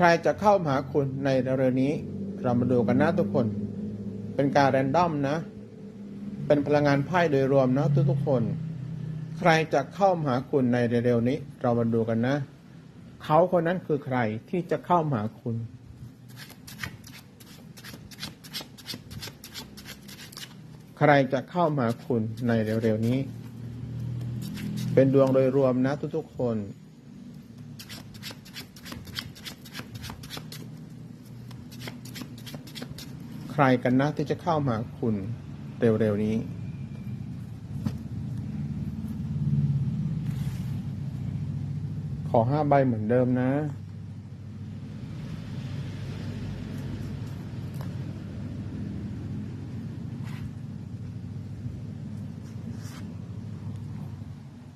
ใครจะเข้ามาหาคุณในเร็วนี้ เรามาดูกันนะทุกคน เป็นการแรนดอมนะ เป็นพลังงานไพ่โดยรวมนะทุกๆคน ใครจะเข้ามาหาคุณในเร็วๆนี้ เรามาดูกันนะ เขาคนนั้นคือใครที่จะเข้ามาหาคุณใครจะเข้ามาหาคุณในเร็วๆนี้ เป็นดวงโดยรวมนะทุกๆคน ใค รกันนะที่จะเข้ามาคุณเร็วๆนี้ ขอห้าใบเหมือนเดิมนะ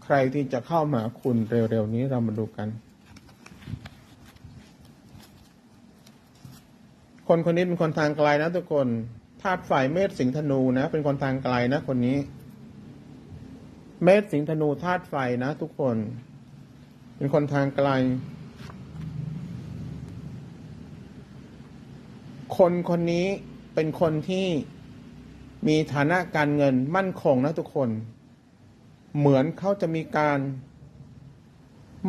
ใครที่จะเข้ามาคุณเร็วๆนี้เรามาดูกัน คนคนนี้เป็นคนทางไกลนะ ทุกคนธาตุฝ่ายเมษสิงห์ธนูนะ เป็นคนทางไกลนะ คนนี้ เมษสิงห์ธนูธาตุไฟนะ ทุกคน เป็นคนทางไกล คนคนนี้เป็นคนที่มีฐานะการเงินมั่นคงนะทุกคน เหมือนเขาจะมีการ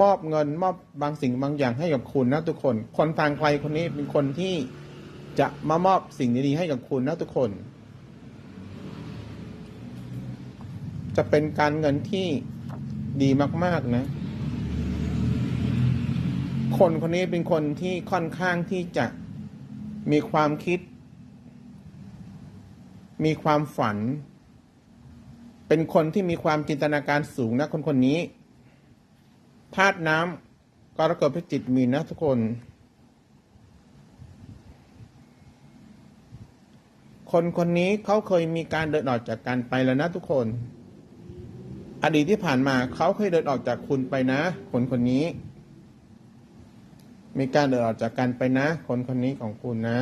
มอบเงินมอบบางสิ่งบางอย่างให้กับคุณนะทุกคน คนทางไกลคนนี้เป็นคนที่ จะมามอบสิ่งดีๆให้กับคุณนะทุกคน จะเป็นการเงินที่ดีมาก ๆ นะ คนคนนี้เป็นคนที่ค่อนข้างที่จะมีความคิด มีความฝัน เป็นคนที่มีความจินตนาการสูงนะคนคนนี้ธาตุน้ำกรกฎพิจิตมีนนะทุกคน คนคนนี้เขาเคยมีการเดินออกจากกันไปแล้วนะทุกคน อดีตที่ผ่านมาเขาเคยเดินออกจากคุณไปนะ คนคนนี้ มีการเดินออกจากกันไปนะ คนคนนี้ของคุณนะ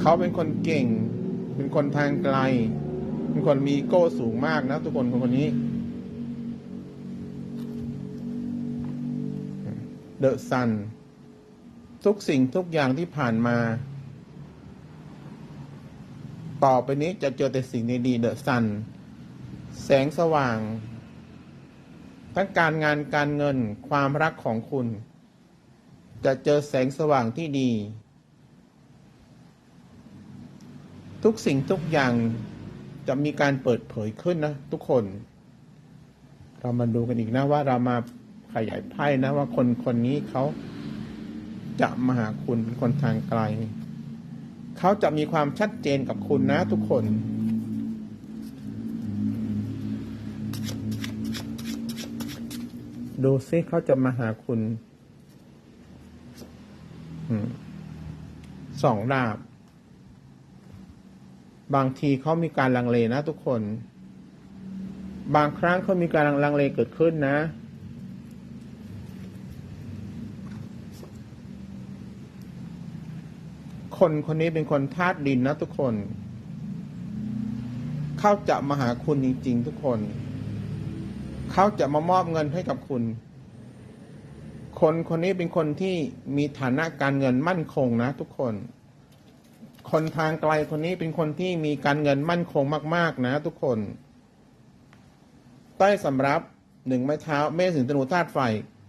เขาเป็นคนเก่ง เป็นคนทางไกล เป็นคนมีโก้สูงมากนะ ทุกคนคนคนนี้เดอะซัน ทุกสิ่งทุกอย่างที่ผ่านมา ต่อไปนี้จะเจอแต่สิ่งดีๆเดอะซัน แสงสว่าง ทั้งการงานการเงินความรักของคุณ จะเจอแสงสว่างที่ดี ทุกสิ่งทุกอย่างจะมีการเปิดเผยขึ้นนะทุกคน เรามาดูกันอีกนะว่าเรามาขยายไพ่นะว่าคนคนนี้เขา จะมาหาคุณเป็นคนทางไกล เขาจะมีความชัดเจนกับคุณนะทุกคน ดูซิเขาจะมาหาคุณสองดาบ บางทีเขามีการลังเลนะทุกคน บางครั้งเขามีการลังเลเกิดขึ้นนะ คนคนนี้เป็นคนธาตุดินนะทุกคน เขาจะมาหาคุณจริง ๆ ทุกคน เขาจะมามอบเงินให้กับคุณ คนคนนี้เป็นคนที่มีฐานะการเงินมั่นคงนะ ทุกคน คนทางไกลคนนี้เป็นคนที่มีการเงินมั่นคงมาก ๆ นะ ทุกคน ใต้สำรับหนึ่งไม้เท้าเมษถึงธนูธาตุไฟ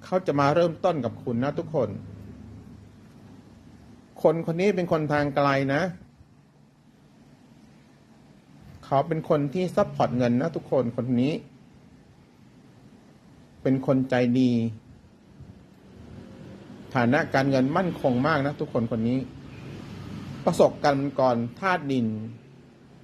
เขาจะมาเริ่มต้นกับคุณนะทุกคน คนคนนี้เป็นคนทางไกลนะ เขาเป็นคนที่ซัพพอร์ตเงินนะทุกคนคนนี้ เป็นคนใจดี ฐานะการเงินมั่นคงมากนะทุกคนคนนี้ ประสบการณ์ก่อนธาตุดิน